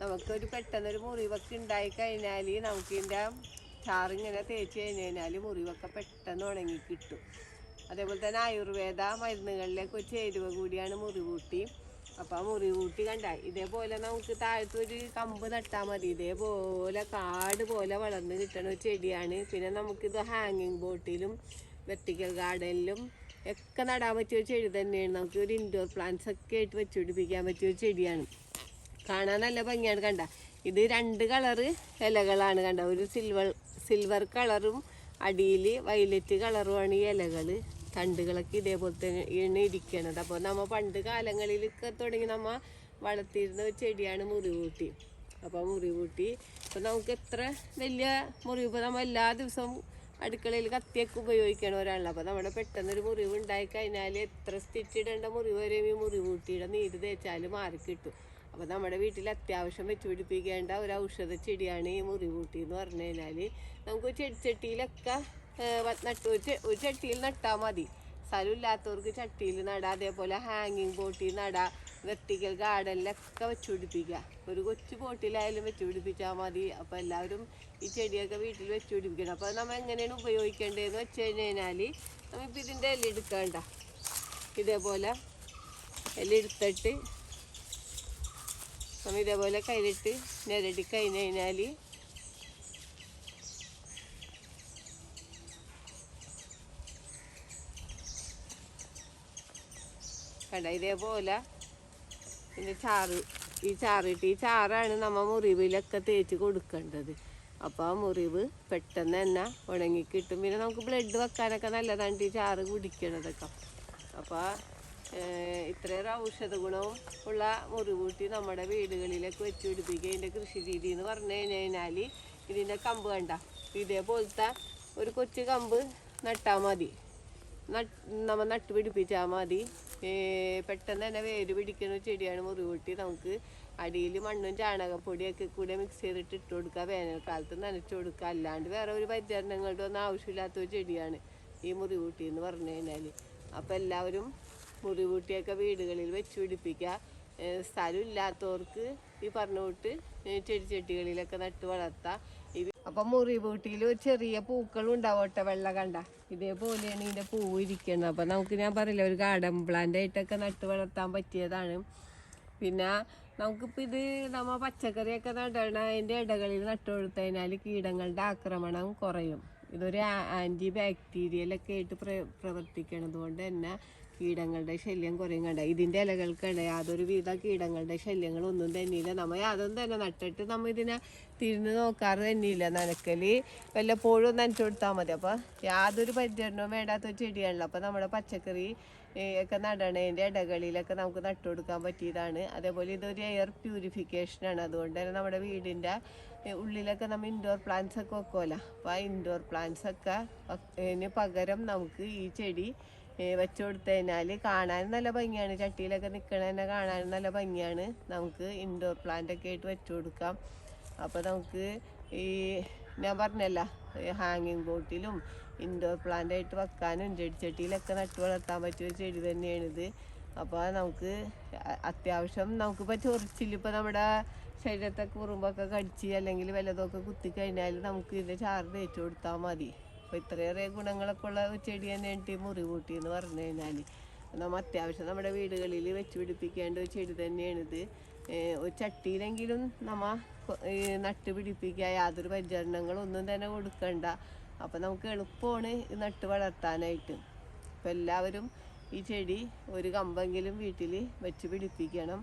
നമുക്കൊരു പെട്ടെന്നൊരു മുറിവൊക്കെ ഉണ്ടായി കഴിഞ്ഞാൽ നമുക്കിതിന്റെ ചാറിങ്ങനെ തേച്ച് കഴിഞ്ഞു കഴിഞ്ഞാൽ മുറിവൊക്കെ പെട്ടെന്ന് ഉണങ്ങി കിട്ടും. അതേപോലെ തന്നെ ആയുർവേദ മരുന്നുകളിലേക്ക് ഒരു ചേരുവ കൂടിയാണ് മുറിവൂട്ടി അപ്പം ആ മുറിവൂട്ടി കണ്ട ഇതേപോലെ നമുക്ക് താഴത്ത് ഒരു കമ്പ് നട്ടാൽ മതി. ഇതേപോലെ കാട് പോലെ വളർന്ന് കിട്ടണ ഒരു ചെടിയാണ്. പിന്നെ നമുക്കിത് ഹാങ്ങിങ് ബോട്ടിലും വെർട്ടിക്കൽ ഗാർഡനിലും ഒക്കെ നടാൻ പറ്റിയ ചെടി തന്നെയാണ്. നമുക്ക് ഒരു ഇൻഡോർ പ്ലാന്റ്സ് ഒക്കെ ആയിട്ട് വെച്ചുപിടിപ്പിക്കാൻ പറ്റിയ ചെടിയാണ്. കാണാൻ നല്ല ഭംഗിയാണ് കണ്ട. ഇത് രണ്ട് കളറ് ഇലകളാണ് കണ്ട. ഒരു സിൽവർ സിൽവർ കളറും അടിയിൽ വയലറ്റ് കളറുമാണ് ഈ ഇലകൾ. തണ്ടുകളൊക്കെ ഇതേപോലെ തന്നെ ഇരിക്കണത് അപ്പോൾ നമ്മൾ പണ്ട് കാലങ്ങളിലൊക്കെ തുടങ്ങി നമ്മൾ വളർത്തിയിരുന്ന ഒരു ചെടിയാണ് മുറിവൂട്ടി. അപ്പോൾ മുറിവൂട്ടി അപ്പോൾ നമുക്ക് എത്ര വലിയ മുറിവ്? നമ്മൾ എല്ലാ ദിവസവും അടുക്കളയിൽ കത്തിയൊക്കെ ഉപയോഗിക്കണ ഒരാളാണ് അപ്പോൾ നമ്മുടെ പെട്ടെന്നൊരു മുറിവ് ഉണ്ടായി കഴിഞ്ഞാൽ എത്ര സ്റ്റിച്ച് ഇടേണ്ട മുറിവ് വരെയും ഈ മുറിവൂട്ടിയുടെ നീര് തേച്ചാൽ മാറി കിട്ടും അപ്പോൾ നമ്മുടെ വീട്ടിൽ അത്യാവശ്യം വെച്ച് പിടിപ്പിക്കേണ്ട ഒരു ഔഷധ ചെടിയാണ് ഈ മുറിവൂട്ടി എന്ന് പറഞ്ഞു കഴിഞ്ഞാൽ നമുക്ക് ചെടിച്ചട്ടിയിലൊക്കെ നട്ട് ഒരു ചട്ടിയിൽ നട്ടാൽ മതി. സ്ഥലമില്ലാത്തവർക്ക് ചട്ടിയിൽ നടാം അതേപോലെ ഹാങ്ങിങ് ബോട്ടിൽ നടാം വെർട്ടിക്കൽ ഗാർഡനിലൊക്കെ വെച്ച് പിടിപ്പിക്കുക. ഒരു കൊച്ചു ബോട്ടിലായാലും വെച്ച് പിടിപ്പിച്ചാൽ മതി. അപ്പോൾ എല്ലാവരും ഈ ചെടിയൊക്കെ വീട്ടിൽ വെച്ച് പിടിപ്പിക്കണം. അപ്പോൾ നമ്മൾ എങ്ങനെയാണ് ഉപയോഗിക്കേണ്ടതെന്ന് വെച്ച് കഴിഞ്ഞാൽ നമ്മളിപ്പോൾ ഇതിന്റെ എല്ലാം എടുക്കണ്ട. ഇതേപോലെ എല്ലാം എടുത്തിട്ട് നമ്മൾ ഇതേപോലെ കയ്യിലിട്ട് ഞെരടി കഴിഞ്ഞ് കഴിഞ്ഞാൽ കണ്ട ഇതേപോലെ പിന്നെ ചാറ് ഈ ചാറിട്ട് ഈ ചാറാണ് നമ്മൾ മുറിവിലൊക്കെ തേച്ച് കൊടുക്കേണ്ടത്. അപ്പോൾ ആ മുറിവ് പെട്ടെന്ന് തന്നെ ഉണങ്ങി കിട്ടും പിന്നെ നമുക്ക് ബ്ലഡ് വെക്കാനൊക്കെ നല്ലതാണ് ഈ ചാറ് കുടിക്കണതൊക്കെ. അപ്പോൾ ഇത്രയേറെ ഔഷധ ഗുണവും ഉള്ള മുറിവൂട്ടി നമ്മുടെ വീടുകളിലേക്ക് വെച്ച് പിടിപ്പിക്കുക. ഇതിന്റെ കൃഷി രീതി എന്ന് പറഞ്ഞു കഴിഞ്ഞ് കഴിഞ്ഞാൽ ഇതിന്റെ കമ്പ് കണ്ട? ഇതേപോലത്തെ ഒരു കൊച്ചു കമ്പ് നട്ടാൽ മതി. നമ്മൾ നട്ട് പിടിപ്പിച്ചാൽ മതി. പെട്ടെന്ന് തന്നെ വേര് പിടിക്കുന്ന ചെടിയാണ് മുറിവൂട്ടി. നമുക്ക് അടിയിൽ മണ്ണും ചാണകപ്പൊടിയൊക്കെ കൂടെ മിക്സ് ചെയ്തിട്ട് ഇട്ട് കൊടുക്കുക. വേനൽക്കാലത്ത് നനച്ചു കൊടുക്കുക. അല്ലാണ്ട് വേറെ ഒരു പരിചരണങ്ങളുടെ ഒന്നും ആവശ്യമില്ലാത്ത ഒരു ചെടിയാണ് ഈ മുറിവൂട്ടി എന്ന് പറഞ്ഞു കഴിഞ്ഞാൽ അപ്പോൾ എല്ലാവരും മുറിവൂട്ടിയൊക്കെ വീടുകളിൽ വെച്ച് പിടിപ്പിക്കുക. ഏ, സ്ഥലം ഇല്ലാത്തവർക്ക് ഈ പറഞ്ഞ കൂട്ട് ചെടിച്ചട്ടികളിലൊക്കെ നട്ട് വളർത്താം. ഈ മുറി മുറിവൂട്ടിയിൽ ഒരു ചെറിയ പൂക്കളും ഉണ്ടാവട്ടെ വെള്ള കണ്ട. ഇതേപോലെയാണ് ഇതിന്റെ പൂവ് ഇരിക്കുന്നത്. അപ്പൊ നമുക്ക് ഞാൻ പറയില്ല ഒരു ഗാർഡൻ പ്ലാന്റ് ആയിട്ടൊക്കെ നട്ട് വളർത്താൻ പറ്റിയതാണ്. പിന്നെ നമുക്കിപ്പോൾ ഇത് നമ്മ പച്ചക്കറിയൊക്കെ നടണ അതിന്റെ ഇടകളിൽ നട്ടു കൊടുത്തതിനാൽ കീടങ്ങളുടെ ആക്രമണം കുറയും. ഇതൊരു ആന്റി ബാക്ടീരിയലൊക്കെ ആയിട്ട് പ്ര പ്രവർത്തിക്കണത് കൊണ്ട് തന്നെ കീടങ്ങളുടെ ശല്യം കുറയും കണ്ട? ഇതിന്റെ ഇലകൾക്കുണ്ട് യാതൊരു വിധ കീടങ്ങളുടെ ശല്യങ്ങളൊന്നും തന്നെയില്ല നമ്മൾ യാതൊന്നും തന്നെ നട്ടിട്ട് നമ്മൾ ഇതിനെ തിരിഞ്ഞ് നോക്കാറ് തന്നെയില്ല നനക്കൽ വല്ലപ്പോഴും നനച്ചു കൊടുത്താൽ മതി. അപ്പോൾ യാതൊരു പരിചരണവും വേണ്ടാത്ത ഒരു ചെടിയാണല്ലോ. അപ്പോൾ നമ്മുടെ പച്ചക്കറി ഒക്കെ നടണതിന്റെ ഇടകളിലൊക്കെ നമുക്ക് നട്ടു കൊടുക്കാൻ പറ്റിയതാണ്. അതേപോലെ ഇതൊരു എയർ പ്യൂരിഫിക്കേഷനാണ് അതുകൊണ്ട് തന്നെ നമ്മുടെ വീടിന്റെ ഉള്ളിലൊക്കെ നമ്മൾ ഇൻഡോർ പ്ലാന്റ്സ് ഒക്കെ വെക്കുമല്ലോ അപ്പോൾ ആ ഇൻഡോർ പ്ലാന്റ്സ് ഒക്കെ ഇതിന് പകരം നമുക്ക് ഈ ചെടി വെച്ചു കൊടുത്തു കഴിഞ്ഞാൽ കാണാൻ നല്ല ഭംഗിയാണ്. ചട്ടിയിലൊക്കെ നിൽക്കണ തന്നെ കാണാൻ നല്ല ഭംഗിയാണ്. നമുക്ക് ഇൻഡോർ പ്ലാന്റ് ഒക്കെ ആയിട്ട് വെച്ചു കൊടുക്കാം. അപ്പോൾ നമുക്ക് ഈ ഞാൻ പറഞ്ഞല്ല ഹാങ്ങിങ് ബോട്ടിലും ഇൻഡോർ പ്ലാന്റ് ആയിട്ട് വെക്കാനും ചെടിച്ചട്ടിയിലൊക്കെ നട്ടു വളർത്താൻ പറ്റിയ ചെടി തന്നെയാണിത് അപ്പോൾ നമുക്ക് അത്യാവശ്യം നമുക്കിപ്പോൾ ചൊറിച്ചിലിപ്പോൾ നമ്മുടെ ശരീരത്തെ കുറുമ്പൊക്കെ കടിച്ച് അല്ലെങ്കിൽ വല്ലതൊക്കെ കുത്തിക്കഴിഞ്ഞാൽ നമുക്ക് ഇതിന്റെ ചാറ് തേച്ച് കൊടുത്താൽ മതി. അപ്പോൾ ഇത്രയേറെ ഗുണങ്ങളൊക്കെ ഉള്ള ചെടി തന്നെയാണ് ഈ മുറികൂട്ടി എന്ന് പറഞ്ഞു കഴിഞ്ഞാൽ നമ്മൾ അത്യാവശ്യം നമ്മുടെ വീടുകളിൽ വെച്ച് പിടിപ്പിക്കേണ്ട ഒരു ചെടി തന്നെയാണിത്. ഒരു ചട്ടിയിലെങ്കിലും നമ്മ ഈ നട്ട് പിടിപ്പിക്കുക യാതൊരു പരിചരണങ്ങളൊന്നും തന്നെ കൊടുക്കണ്ട. അപ്പം നമുക്ക് എളുപ്പമാണ് നട്ട് വളർത്താനായിട്ട്. അപ്പോൾ എല്ലാവരും ഈ ചെടി ഒരു കമ്പെങ്കിലും വീട്ടിൽ വെച്ച് പിടിപ്പിക്കണം.